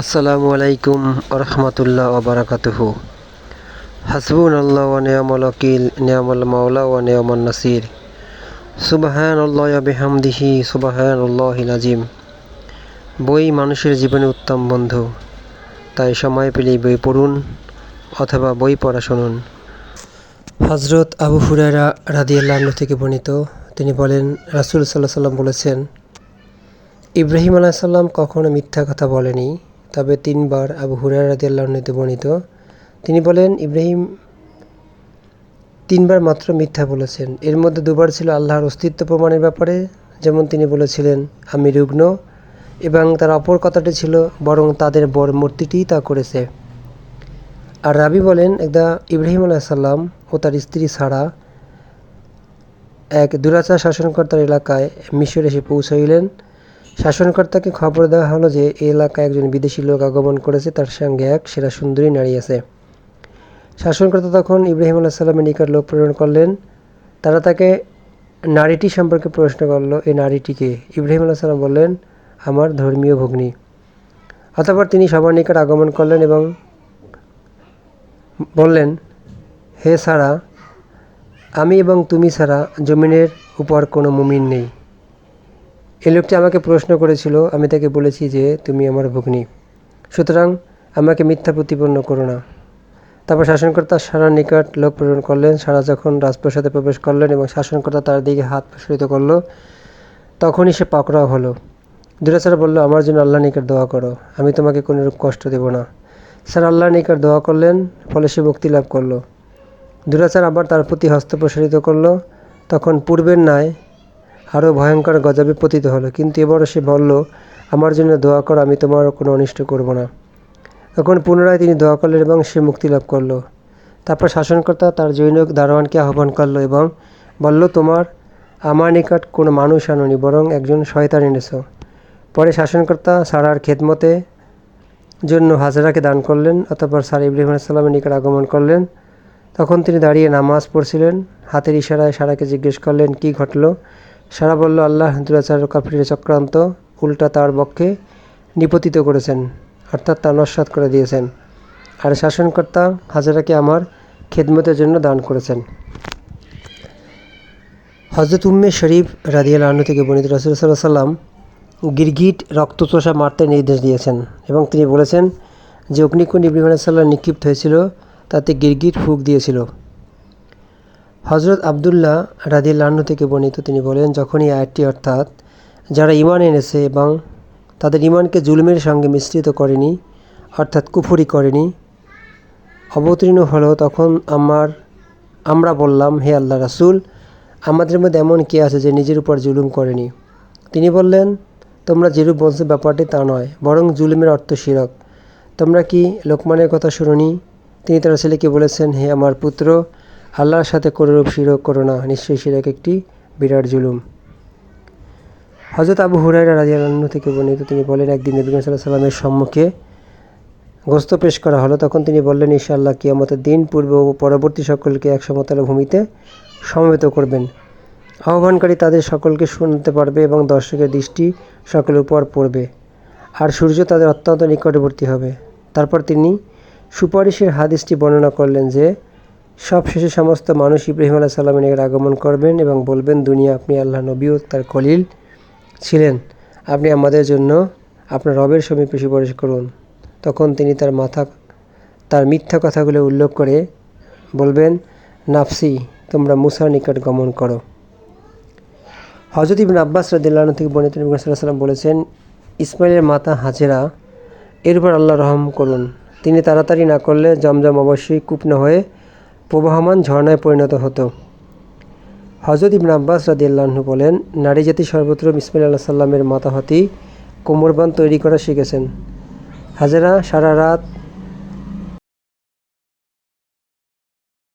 আসসালামু আলাইকুম রহমতুল্লাহ ওবরাকাতুহ হাসবুন আল্লাহ নিয়ামল ওয়াকিল, নিয়ামল মাওলা ওয়া নিয়ামল নাসির। সুবাহান আল্লাহ বেহামদিহি সুবাহান আল্লাহ নাজিম বই মানুষের জীবনে উত্তম বন্ধু। তাই সময় পেলেই বই পড়ুন অথবা বই পড়া শুনুন। হজরত আবু হুরায়রা রাদিয়াল্লাহ থেকে বর্ণিত, তিনি বলেন, রাসুল সাল্লাহ সাল্লাম বলেছেন, ইব্রাহিম আলাইসাল্লাম কখনো মিথ্যা কথা বলেনি। তবে তিনবার আবু হুরায়রা রাদিয়াল্লাহতে বর্ণিত। তিনি বলেন, ইব্রাহিম তিনবার মাত্র মিথ্যা বলেছেন। এর মধ্যে দুবার ছিল আল্লাহর অস্তিত্ব প্রমাণের ব্যাপারে, যেমন তিনি বলেছিলেন, আমি রুগ্ন, এবং তার অপর কথাটি ছিল, বরং তাদের বর মূর্তিটিই তা করেছে। আর রাবি বলেন, একদা ইব্রাহিম আলাইসাল্লাম ও তার স্ত্রী সারা এক দুরাচার শাসনকর্তার এলাকায় মিশর এসে পৌঁছাইলেন। শাসনকর্তাকে খবর দেওয়া হলো যে এই এলাকায় একজন বিদেশি লোক আগমন করেছে, তার সঙ্গে এক সেরা সুন্দরী নারী আছে। শাসনকর্তা তখন ইব্রাহিম আল্লাহ সাল্লামের নিকট লোক প্রেরণ করলেন। তারা তাকে, নারীটি সম্পর্কে প্রশ্ন করল এই নারীটিকে ইব্রাহিম আল্লাহ সাল্লাম বললেন, আমার ধর্মীয় ভগ্নী। অতঃপর তিনি সবার নিকট আগমন করলেন এবং বললেন, হে সারা, আমি এবং তুমি ছাড়া জমিনের উপর কোনো মুমিন নেই। এই লোকটি আমাকে প্রশ্ন করেছিল, আমি তাকে বলেছি যে, তুমি আমার ভগ্নী। সুতরাং আমাকে মিথ্যা প্রতিপন্ন করো না। তারপর শাসনকর্তা সারা নিকট লোক প্রেরণ করলেন। সারা যখন রাজপ্রাসাদে প্রবেশ করলেন এবং শাসনকর্তা তার দিকে হাত প্রসারিত করল, তখনই সে পাকড়াও হলো। দুরাচারা বলল, আমার জন্য আল্লাহ নিকট দোয়া করো। আমি তোমাকে কোনোরূপ কষ্ট দেব না। স্যার আল্লাহ নিকট দোয়া করলেন, ফলে সে মুক্তি লাভ করল। দুরাচার আবার তার প্রতি হস্ত প্রসারিত করল। তখন পূর্বের ন্যায় আরও ভয়ঙ্কর গজবে পতিত হলো। কিন্তু এবার সে বলল, আমার জন্য দোয়া করো, আমি তোমার কোনো অনিষ্ট করব না। তখন পুনরায় তিনি দোয়া করলেন এবং সে মুক্তি লাভ করল। তারপর শাসনকর্তা তার জৈনক দারোয়ানকে আহ্বান করল এবং বলল, তোমার আমার নিকট কোনো মানুষ আনুনি, বরং একজন শয়তান এনেছ। পরে শাসনকর্তা সারার খেদমতে জন্য হাজারাকে দান করলেন, অতঃপর সার ইব্রাহিম সাল্লামের নিকট আগমন করলেন। তখন তিনি দাঁড়িয়ে নামাজ পড়ছিলেন। হাতের ইশারায় সারাকে জিজ্ঞেস করলেন, কি ঘটলো? সারা বলল, আল্লাহ দুরাচার কাফিরের চক্রান্ত উল্টা তার পক্ষে নিপতিত করেছেন, অর্থাৎ তা নস্বাত করে দিয়েছেন। আর শাসনকর্তা হাজারাকে আমার খেদমতের জন্য দান করেছেন। হজরত উম্মে শরীফ রাদিয়াল আহ্ন থেকে বর্ণিত রসুল সাল্লাহ সাল্লাম গিরগিট রক্তচোষা মারতে নির্দেশ দিয়েছেন এবং তিনি বলেছেন যে, অগ্নিকুণ্ড ইব্রাহিম সাল্লাহ নিক্ষিপ্ত হয়েছিল, তাতে গিরগিট ফুক দিয়েছিল। হজরত আবদুল্লাহ রাদিয়াল্লাহ্ন থেকে বর্ণিত, তিনি বলেন, যখনই আয়াতটি অর্থাৎ যারা ইমান এনেছে এবং তাদের ইমানকে জুলমের সঙ্গে মিশ্রিত করেনি, অর্থাৎ কুফুরি করেনি, অবতীর্ণ হলো, তখন আমার, আমরা বললাম, হে আল্লাহ রাসুল, আমাদের মধ্যে এমন কে আছে যে নিজের উপর জুলুম করেনি? তিনি বললেন, তোমরা যেরূপ বলছো ব্যাপারটি তা নয়, বরং জুলুমের অর্থ শিরক। তোমরা কি লোকমানের কথা শুনুনি? তিনি তার ছেলেকে বলেছেন, হে আমার পুত্র আল্লাহর সাথে কোনোরূপ শিরক করো না। নিশ্চয়ই শিরক একটি বিরাট জুলুম। হজরত আবু হুরাইরা রাজিয়াল্লাহ থেকে বর্ণিত, তিনি বলেন, একদিন নবী সাল্লাহ সাল্লামের সম্মুখে গোস্ত পেশ করা হলো। তখন তিনি বললেন ইশাআল্লাহ কিয়ামতের দিন পূর্ব ও পরবর্তী সকলকে এক সমতল ভূমিতে সমবেত করবেন। আহ্বানকারী তাদের সকলকে শুনতে পারবে এবং দর্শকের দৃষ্টি সকলের উপর পড়বে। আর সূর্য তাদের অত্যন্ত নিকটবর্তী হবে। তারপর তিনি সুপারিশের হাদিসটি বর্ণনা করলেন যে সব শেষে সমস্ত মানুষ ইব্রাহিম আল্লাহ সাল্লামের নিকট আগমন করবেন এবং বলবেন, দুনিয়া আপনি আল্লাহ নবী ও তার কলিল ছিলেন। আপনি আমাদের জন্য আপনার রবের সমীপে সুপারিশ করুন। তখন তিনি তার মাথা, তার মিথ্যা কথাগুলো উল্লেখ করে বলবেন, নাফসি, তোমরা মুসার নিকট গমন করো। হজরত ইবিন আব্বাস রদিল্লাহ থেকে নবী সাল্লাম বলেছেন, ইসমাইলের মাতা হাজেরা, এর উপর আল্লাহ রহম করুন। তিনি তাড়াতাড়ি না করলে জমজম অবশ্যই কূপন হয়ে প্রবাহমান ঝর্ণায় পরিণত হতো। হজরত ইবন আব্বাস আল্লাহ বলেন, নারী জাতি সর্বত্র ইসমাইল আল্লাহ সাল্লামের মাতাহতি কোমরবান তৈরি করা শিখেছেন। হাজারা সারা রাত